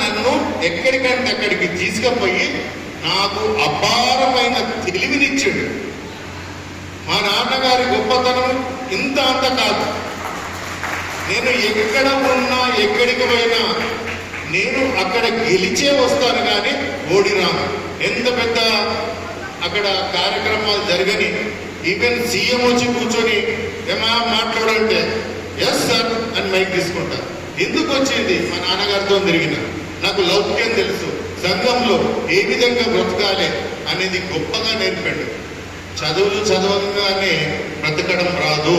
నన్ను ఎక్కడికంటే అక్కడికి తీసుకుపోయి నాకు అపారమైన తెలివినిచ్చాడు. మా నాన్నగారి గొప్పతనం ఇంత అంత కాదు. నేను ఎక్కడ ఉన్నా ఎక్కడికి పోయినా నేను అక్కడ గెలిచే వస్తాను కానీ ఓడిరాను ఎంత పెద్ద అక్కడ కార్యక్రమాలు జరగని ఈవెన్ సీఎం వచ్చి కూర్చొని ఏమా మాట్లాడంటే ఎస్ సార్ అని మైక్ తీసుకుంటా. ఎందుకు వచ్చింది? మా నాన్నగారితో తిరిగిన. నాకు లౌక్యం తెలుసు. సంఘంలో ఏ విధంగా బ్రతకాలి అనేది గొప్పగా నేర్పాడు. చదువులు చదవగానే బ్రతకడం రాదు.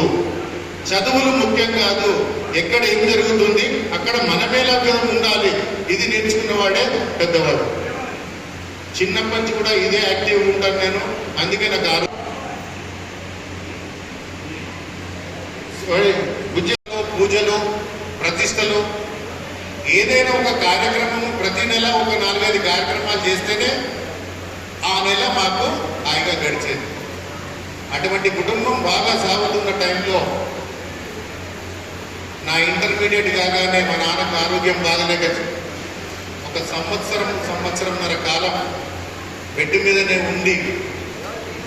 చదువులు ముఖ్యం కాదు. ఎక్కడ ఏం జరుగుతుంది? అక్కడ మనమేలాగా ఉండాలి. ఇది నేర్చుకున్నవాడే పెద్దవాడు. చిన్నప్పటి నుంచి కూడా ఇదే యాక్టివ్ ఉంటాను నేను. అందుకే నాకు ఆరో పూజలు ప్రతిష్టలు ఏదైనా ఒక కార్యక్రమము ప్రతి నెల ఒక నాలుగైదు కార్యక్రమాలు చేస్తేనే ఆ నెల మాకు హాయిగా గడిచేది. అటువంటి కుటుంబం బాగా సాగుతున్న టైంలో నా ఇంటర్మీడియట్ కాగానే మా నాన్నకు ఆరోగ్యం బాగలేక ఒక సంవత్సరం సంవత్సరంన్నర కాలం బెడ్ మీదనే ఉండి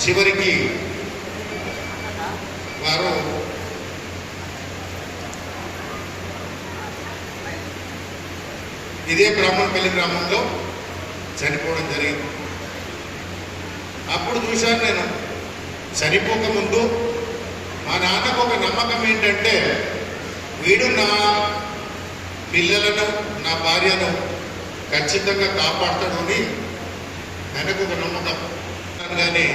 చివరికి వారు ఇదే బ్రాహ్మణపల్లి గ్రామంలో చనిపోవడం జరిగింది. అప్పుడు చూశాను నేను చనిపోక ముందు మా నాన్నకు ఒక నమ్మకం ఏంటంటే వీడు నా పిల్లలను నా భార్యను ఖచ్చితంగా కాపాడతాడు అని ఆయనకు ఒక నమ్మకం. కానీ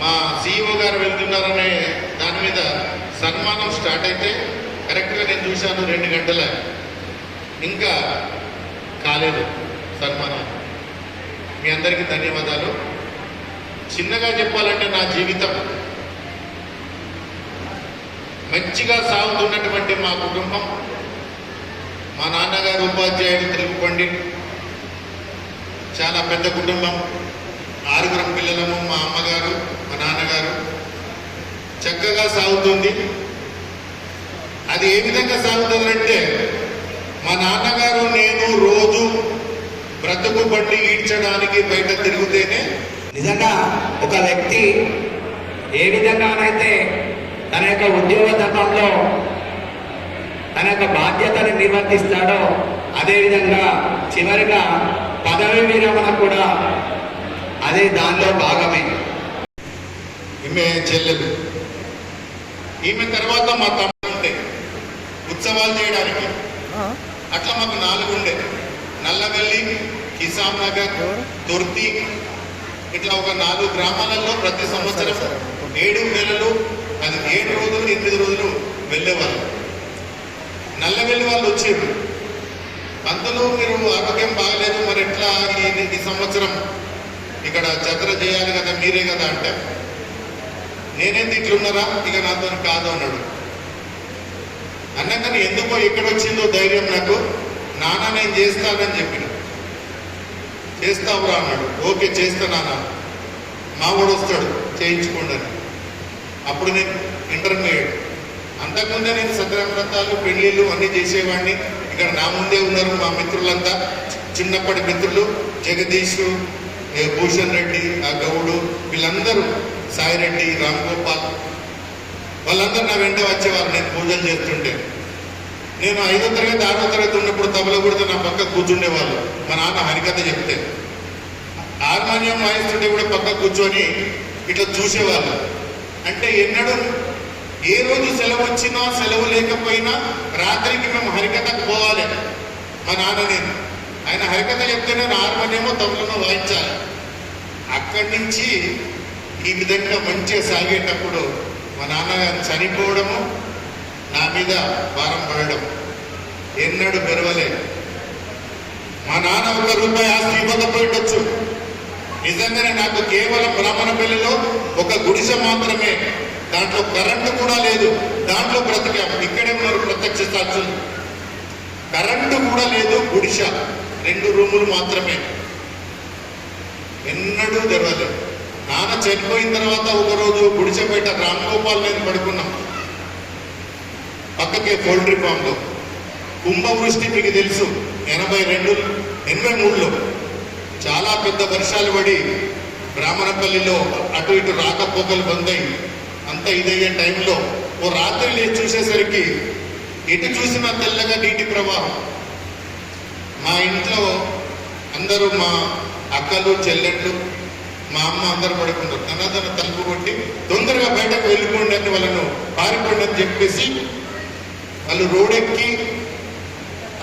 మా సిఇఓ గారు వెళ్తున్నారనే దాని మీద సన్మానం స్టార్ట్ అయితే కరెక్ట్గా నేను చూశాను రెండు గంటల. ఇంకా కాలేదు సన్మానం. మీ అందరికీ ధన్యవాదాలు. చిన్నగా చెప్పాలంటే నా జీవితం మంచిగా సాగుతున్నటువంటి మా కుటుంబం మా నాన్నగారు ఉపాధ్యాయుడు తెలుగు పండిట్ చాలా పెద్ద కుటుంబం ఆరుగురం పిల్లలము మా అమ్మగారు మా నాన్నగారు. చక్కగా సాగుతుంది. అది ఏ విధంగా సాగుతుందంటే మా నాన్నగారు నేను రోజు బ్రతుకు బండి ఈడ్చడానికి బయట తిరుగుతేనే నిజంగా ఒక వ్యక్తి ఏ విధంగానైతే తన యొక్క ఉద్యోగ ధర్మంలో తన యొక్క బాధ్యతను నిర్వర్తిస్తాడో అదేవిధంగా చివరిగా పదవి విరమణ కూడా అదే దానిలో భాగమే. ఈమె చెల్లెలు. ఈమె తర్వాత మా తమ్ముడు ఉండే ఉత్సవాలు చేయడానికి అట్లా మాకు నాలుగు ఉండే. నల్లవెల్లి కిసాం నగర్ తుర్తి. ఇట్లా ఒక నాలుగు గ్రామాలలో ప్రతి సంవత్సరం ఏడు నెలలు అది ఏడు రోజులు ఎనిమిది రోజులు వెళ్ళేవాళ్ళు. నల్లవెల్లి వాళ్ళు వచ్చేది పంతులు మీరు ఆరోగ్యం బాగలేదు మరి ఎట్లా ఈ ఈ సంవత్సరం? ఇక్కడ జత్ర చేయాలి కదా మీరే కదా అంటే నేనేంది ఇట్లున్నారా? ఇక నాతో కాదు అన్నాడు. అన్నాక ఎందుకో ఎక్కడ వచ్చిందో ధైర్యం నాకు. నాన్న నేను చేస్తానని చెప్పిన. చేస్తావురా అన్నాడు. ఓకే చేస్తా నాన్న. మావాడు వస్తాడు. చేయించుకోండి అని. అప్పుడు నేను ఇంటర్మీడియట్. అంతకుముందే నేను సత్యవ్రతాలు పెళ్ళిళ్ళు అన్నీ చేసేవాడిని. ఇక్కడ నా ముందే ఉన్నారు మా మిత్రులంతా. చిన్నప్పటి మిత్రులు జగదీష్ భూషణ్ రెడ్డి ఆ గౌడు వీళ్ళందరూ సాయిరెడ్డి రామ్ గోపాల్ వాళ్ళందరూ నా వెంట వచ్చేవారు నేను పూజలు చేస్తుంటే. నేను ఐదో తరగతి ఆరో తరగతి ఉన్నప్పుడు తబల కొడితే నా పక్క కూర్చుండేవాళ్ళు మా నాన్న హరికథ చెప్తే. హార్మోనియం వాయిస్తుంటే కూడా పక్క కూర్చొని ఇట్లా చూసేవాళ్ళు. అంటే ఎన్నడూ ఏ రోజు సెలవు వచ్చినా సెలవు లేకపోయినా రాత్రికి మేము హరికథకు పోవాలి. మా నాన్న నేను. ఆయన హరికథ చెప్తేనే నేను హార్మోనియమో తబలనో వాయించాలి. అక్కడి నుంచి ఈ విధంగా మంచిగా సాగేటప్పుడు మా నాన్నగారు చనిపోవడము నా మీద భారం పడడం ఎన్నడూ మెరవలే మా నాన్న ఒక రూపాయి ఆస్తి ఇవ్వకపోయిండొచ్చు నిజంగానే నాకు కేవలం బ్రాహ్మణ పెళ్ళిలో ఒక గుడిసె మాత్రమే. దాంట్లో కరెంటు కూడా లేదు. దాంట్లో బ్రతికాం. ఇక్కడే ఉన్నారు ప్రత్యక్ష సాక్షులు. కరెంటు కూడా లేదు గుడిసె. రెండు రూములు మాత్రమే. ఎన్నడూ తెరవలేదు. నాన్న చనిపోయిన తర్వాత ఒకరోజు గుడిచెపేట రామగోపాల్ బయట నేను పడుకున్నాం. పక్కకే పౌల్ట్రీ ఫామ్లో. కుంభవృష్టి మీకు తెలుసు ఎనభై రెండు ఎనభై మూడులో. చాలా పెద్ద వర్షాలు పడి బ్రాహ్మణపల్లిలో అటు ఇటు రాకపోకలు పొందాయి. అంత ఇదయ్యే టైంలో ఓ రాత్రి లేచి చూసేసరికి ఎటు చూసినా తెల్లగా నీటి ప్రవాహం. మా ఇంట్లో అందరూ మా అక్కలు చెల్లెళ్ళు మా అమ్మ అందరు పడుకుంటారు. తనదన తలుపు కొట్టి తొందరగా బయటకు వెళ్ళిపోండి అని వాళ్ళను పారిపోండి అని చెప్పేసి వాళ్ళు రోడెక్కి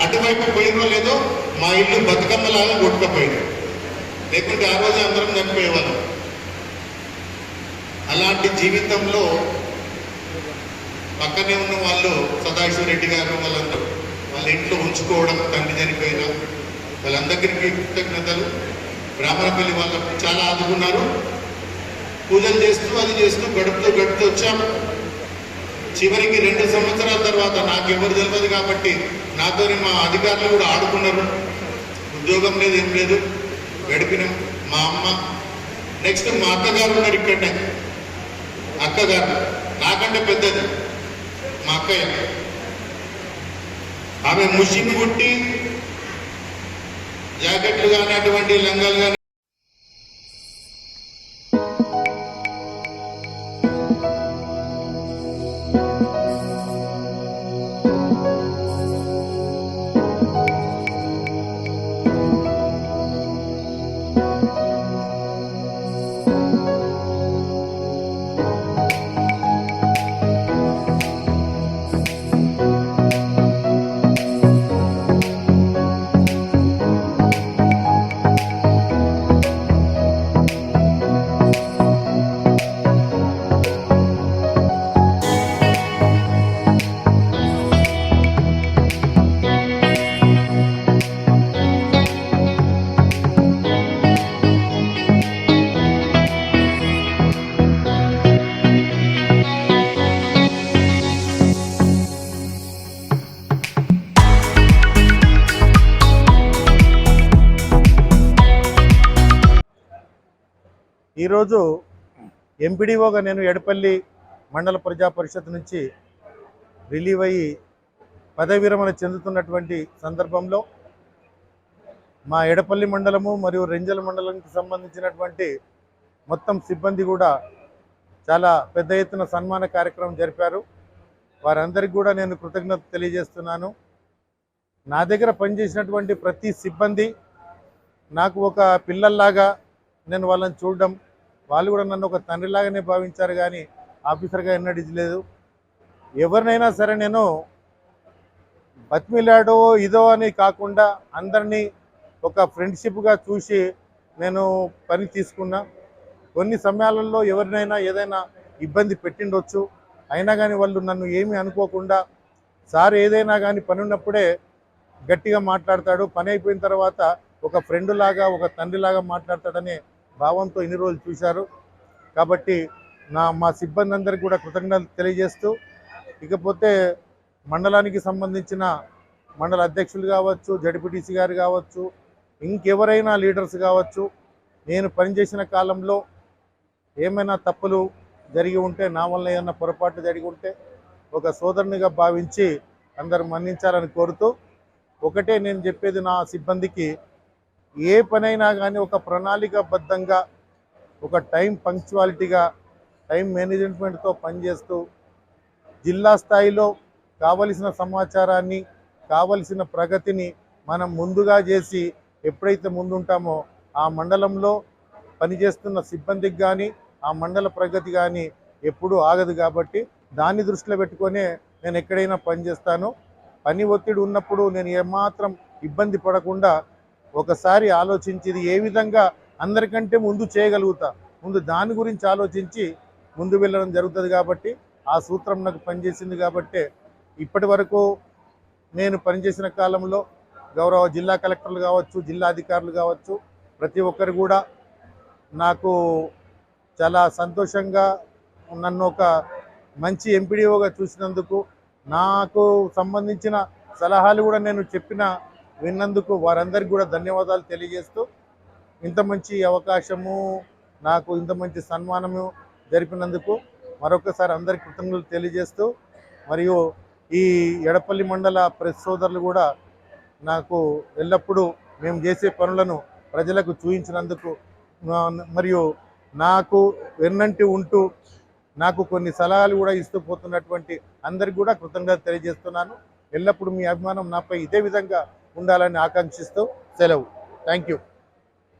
అటువైపు పోయినో లేదో మా ఇల్లు బతుకమ్మలాగా కొట్టుకపోయింది. లేకుంటే ఆ రోజు అందరం చనిపోయేవాళ్ళం. అలాంటి జీవితంలో పక్కనే ఉన్న వాళ్ళు సదాశివ రెడ్డి గారు వాళ్ళందరూ వాళ్ళ ఇంట్లో ఉంచుకోవడం తండ్రి చనిపోయినా వాళ్ళందరికీ కృతజ్ఞతలు. బ్రాహ్మణపల్లి వాళ్ళు చాలా ఆదుకున్నారు. పూజలు చేస్తూ అది చేస్తూ గడుపుతూ గడుపుతూ వచ్చాం. చివరికి రెండు సంవత్సరాల తర్వాత నాకు ఎవరు తెలియదు కాబట్టి నాతోని మా అధికారులు కూడా ఆడుకున్నారు. ఉద్యోగం లేదు ఏం లేదు. గడిపినాం. మా అమ్మ నెక్స్ట్ మా అక్కగారు ఉన్నారు ఇక్కడనే. అక్కగారు నాకంటే పెద్దది. మా అక్కయ్య. ఆమె ముషిని కొట్టి జాకెట్లు కానీ అటువంటి లంగాలు కానీ ఈరోజు ఎంపీడీఓగా నేను ఎడపల్లి మండల ప్రజా పరిషత్ నుంచి రిలీవ్ అయ్యి పదవి విరమణ చెందుతున్నటువంటి సందర్భంలో మా ఎడపల్లి మండలము మరియు రెంజల మండలానికి సంబంధించినటువంటి మొత్తం సిబ్బంది కూడా చాలా పెద్ద ఎత్తున సన్మాన కార్యక్రమం జరిపారు. వారందరికీ కూడా నేను కృతజ్ఞత తెలియజేస్తున్నాను. నా దగ్గర పనిచేసినటువంటి ప్రతి సిబ్బంది నాకు ఒక పిల్లల్లాగా నేను వాళ్ళని చూడడం వాళ్ళు కూడా నన్ను ఒక తండ్రిలాగానే భావించారు కానీ ఆఫీసర్గా ఎన్నడూ ఇచ్చలేదు ఎవరినైనా సరే నేను బతిమిలాడో ఇదో అని కాకుండా అందరినీ ఒక ఫ్రెండ్షిప్గా చూసి నేను పని తీసుకున్నా. కొన్ని సమయాలలో ఎవరినైనా ఏదైనా ఇబ్బంది పెట్టిండొచ్చు. అయినా కానీ వాళ్ళు నన్ను ఏమీ అనుకోకుండా సార్ ఏదైనా కానీ పని ఉన్నప్పుడే గట్టిగా మాట్లాడతాడు. పని అయిపోయిన తర్వాత ఒక ఫ్రెండ్ లాగా ఒక తండ్రిలాగా మాట్లాడతాడనే భావంతో ఇన్ని రోజులు చూశారు? కాబట్టి నా మా సిబ్బంది అందరికీ కూడా కృతజ్ఞతలు తెలియజేస్తూ ఇకపోతే మండలానికి సంబంధించిన మండల అధ్యక్షులు కావచ్చు జడిపిటిసి గారు కావచ్చు ఇంకెవరైనా లీడర్స్ కావచ్చు నేను పనిచేసిన కాలంలో ఏమైనా తప్పులు జరిగి ఉంటే నా వల్ల ఏమైనా పొరపాటు జరిగి ఉంటే ఒక సోదరునిగా భావించి అందరు మన్నించాలని కోరుతూ ఒకటే నేను చెప్పేది నా సిబ్బందికి ఏ పనైనా కానీ ఒక ప్రణాళికాబద్ధంగా ఒక టైం పంక్చువాలిటీగా టైం మేనేజ్మెంట్తో పనిచేస్తూ జిల్లా స్థాయిలో కావలసిన సమాచారాన్ని కావలసిన ప్రగతిని మనం ముందుగా చేసి ఎప్పుడైతే ముందుంటామో ఆ మండలంలో పనిచేస్తున్న సిబ్బందికి కానీ ఆ మండల ప్రగతి కానీ ఎప్పుడూ ఆగదు కాబట్టి దాన్ని దృష్టిలో పెట్టుకొనే నేను ఎక్కడైనా పనిచేస్తాను. పని ఒత్తిడి ఉన్నప్పుడు నేను ఏమాత్రం ఇబ్బంది పడకుండా ఒకసారి ఆలోచించి ఇది ఏ విధంగా అందరికంటే ముందు చేయగలుగుతా? ముందు దాని గురించి ఆలోచించి ముందు వెళ్ళడం జరుగుతుంది కాబట్టి ఆ సూత్రం నాకు పనిచేసింది కాబట్టి ఇప్పటి వరకు నేను పనిచేసిన కాలంలో గౌరవ జిల్లా కలెక్టర్లు కావచ్చు జిల్లా అధికారులు కావచ్చు ప్రతి ఒక్కరు కూడా నాకు చాలా సంతోషంగా నన్ను ఒక మంచి ఎంపీడీఓగా చూసినందుకు నాకు సంబంధించిన సలహాలు కూడా నేను చెప్పిన విన్నందుకు వారందరికీ కూడా ధన్యవాదాలు తెలియజేస్తూ ఇంత మంచి అవకాశము నాకు ఇంత మంచి సన్మానము జరిపినందుకు మరొకసారి అందరి కృతజ్ఞతలు తెలియజేస్తూ మరియు ఈ ఎడపల్లి మండల ప్రెస్ సోదరులు కూడా నాకు ఎల్లప్పుడూ మేము చేసే పనులను ప్రజలకు చూపించినందుకు మరియు నాకు వెన్నంటి ఉంటూ నాకు కొన్ని సలహాలు కూడా ఇస్తూ పోతున్నటువంటి అందరికి కూడా కృతజ్ఞత తెలియజేస్తున్నాను. ఎల్లప్పుడూ మీ అభిమానం నాపై ఇదే విధంగా ఉండాలని ఆకాంక్షిస్తూ సెలవు. Thank you